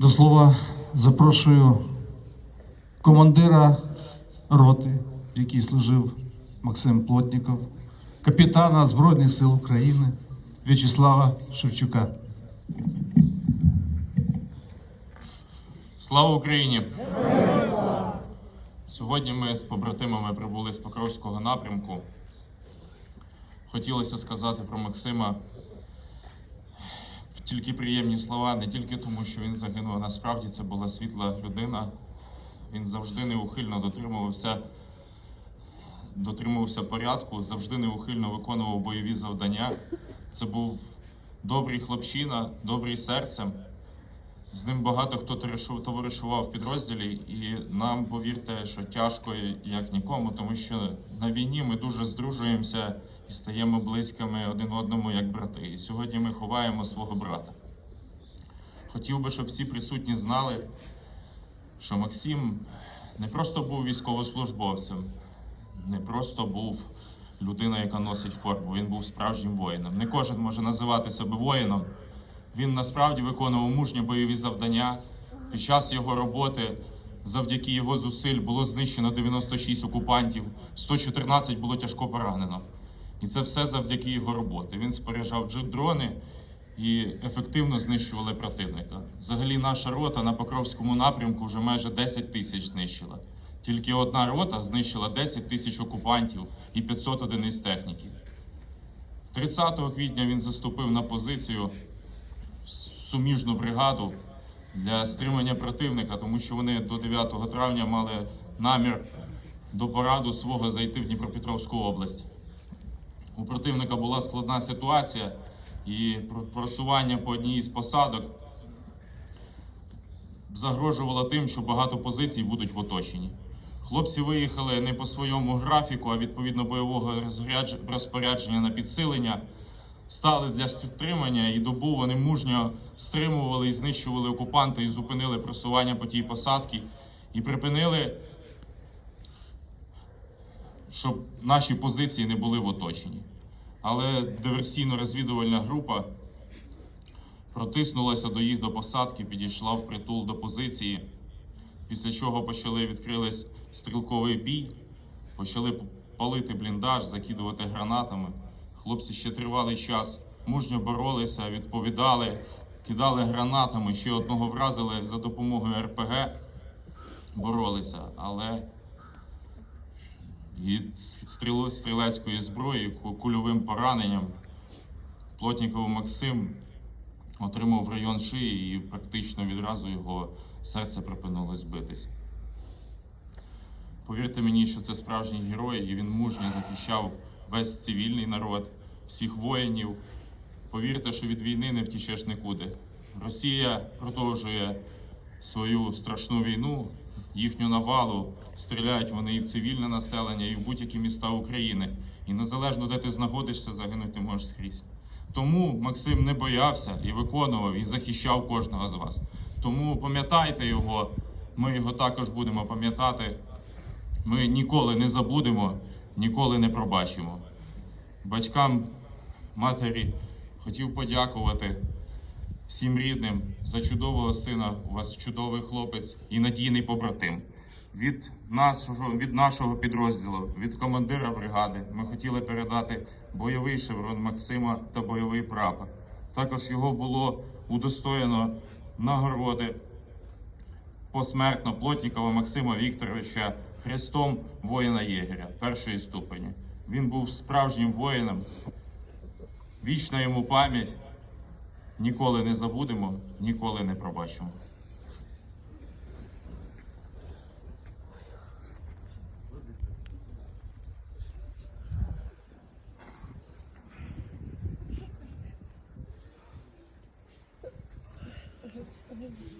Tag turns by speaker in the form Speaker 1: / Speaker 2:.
Speaker 1: До слова запрошую командира роти, в якій служив Максим Плотніков, капітана Збройних сил України В'ячеслава Шевчука.
Speaker 2: Слава Україні! Сьогодні ми з побратимами прибули з Покровського напрямку. Хотілося сказати про Максима тільки приємні слова, не тільки тому, що він загинув, а насправді це була світла людина. Він завжди неухильно дотримувався, дотримувався порядку, завжди неухильно виконував бойові завдання. Це був добрий хлопчина, добрий серцем. З ним багато хто товаришував в підрозділі, і нам повірте, що тяжко як нікому, тому що на війні ми дуже здружуємося і стаємо близькими один одному як брати. І сьогодні ми ховаємо свого брата. Хотів би, щоб всі присутні знали, що Максим не просто був військовослужбовцем, не просто був людина, яка носить форму. Він був справжнім воїном. Не кожен може називати себе воїном. Він насправді виконував мужні бойові завдання. Під час його роботи, завдяки його зусиль, було знищено 96 окупантів, 114 було тяжко поранено. І це все завдяки його роботи. Він споряджав джет-дрони і ефективно знищували противника. Взагалі, наша рота на Покровському напрямку вже майже 10 тисяч знищила. Тільки одна рота знищила 10 тисяч окупантів і 500 одиниць техніки. 30 квітня він заступив на позицію суміжну бригаду для стримання противника, тому що вони до 9 травня мали намір до пораду свого зайти в Дніпропетровську область. У противника була складна ситуація, і про- просування по одній з посадок загрожувало тим, що багато позицій будуть в оточенні. Хлопці виїхали не по своєму графіку, а відповідно бойового розпорядження на підсилення стали для стримання і добу вони мужньо стримували і знищували окупанта і зупинили просування по тій посадці і припинили, щоб наші позиції не були в оточенні. Але диверсійно-розвідувальна група протиснулася до їх до посадки, підійшла в притул до позиції, після чого почали відкрились стрілковий бій, почали палити бліндаж, закидувати гранатами. Хлопці ще тривалий час мужньо боролися, відповідали, кидали гранатами, ще одного вразили за допомогою РПГ, боролися, але і стрілецької зброї, кульовим пораненням Плотніков Максим отримав район шиї і практично відразу його серце припинилось битись. Повірте мені, що це справжній герой, і він мужньо захищав весь цивільний народ, всіх воїнів. Повірте, що від війни не втічеш нікуди. Росія продовжує свою страшну війну, їхню навалу. Стріляють вони і в цивільне населення, і в будь-які міста України. І незалежно де ти знаходишся, загинути можеш скрізь. Тому Максим не боявся і виконував, і захищав кожного з вас. Тому пам'ятайте його, ми його також будемо пам'ятати. Ми ніколи не забудемо, ніколи не пробачимо. Батькам, матері хотів подякувати всім рідним за чудового сина. У вас чудовий хлопець і надійний побратим. Від нашого, від нашого підрозділу, від командира бригади, ми хотіли передати бойовий шеврон Максима та бойовий прапор. Також його було удостоєно нагороди посмертно Плотнікова Максима Вікторовича Хрестом воїна єгеря першої ступені. Він був справжнім воїном. Вічна йому пам'ять ніколи не забудемо, ніколи не пробачимо. Mm-hmm.